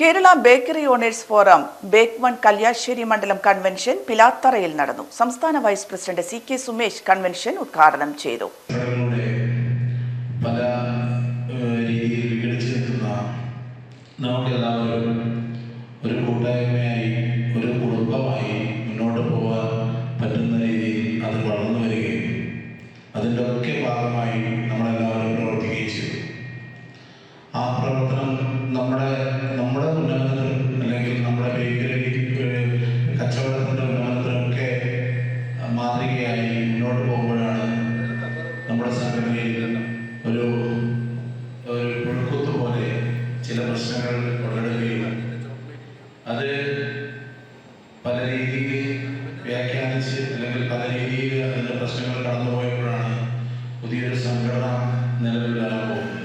Kerala bakery owners forum bake Kalliasseri മണ്ഡലം convention പിലാത്തറയിൽ നടന്നു. സംസ്ഥാന vice president C K Sumesh convention ഉദ്ഘാടനം ചെയ്തു. പല രീതിയിൽ വിഘടിച്ച് നിൽക്കുന്ന നമുക്കെല്ലാവരും ഒരു കൂട്ടായ്മയായി ഒരു കുടുംബമായി മുന്നോട്ട് പോകാൻ പറ്റുന്ന രീതിയിൽ അത് വളർന്നു വരികയും അതിന്റെ ഒക്കെ ഭാഗമായി നമ്മളെല്ലാവരും പ്രവർത്തിക്കുകയും ചെയ്തു. ആ മാതൃകയായി മുന്നോട്ട് പോകുമ്പോഴാണ് നമ്മുടെ സംഘടനയിൽ ഒരു ഒരു പുഴുക്കുത്ത് പോലെ ചില പ്രശ്നങ്ങൾ ഉടലെടുക്കുകയും അത് പല രീതിയിൽ വ്യാഖ്യാനിച്ച് അല്ലെങ്കിൽ പല രീതിയിൽ അതിന്റെ പ്രശ്നങ്ങൾ കടന്നുപോയപ്പോഴാണ് പുതിയൊരു സംഘടന നിലവിൽ വരാൻ പോകുന്നത്.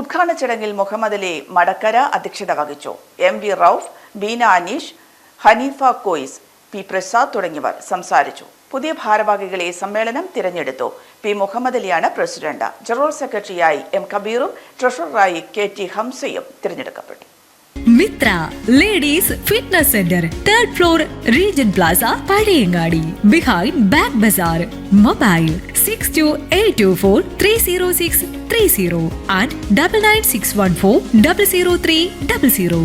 ഉദ്ഘാടന ചടങ്ങിൽ മുഹമ്മദ് അലി മടക്കര അധ്യക്ഷത വഹിച്ചു. M V Rauf Beena Aneesh Haneefa Kois P Prasad തുടങ്ങിയവർ സംസാരിച്ചു. പുതിയ ഭാരവാഹികളെ സമ്മേളനം തിരഞ്ഞെടുത്തു. പി മുഹമ്മദ് അലിയാണ് പ്രസിഡന്റ്. ജനറൽ സെക്രട്ടറിയായി എം കബീറും ട്രഷററായി കെ ടി ഹംസയും തിരഞ്ഞെടുക്കപ്പെട്ടു. Mitra ladies fitness centre third floor region plaza Pazhayangadi behind bag bazaar mobile six two eight two four three zero six three zero and double nine six one four double zero three double zero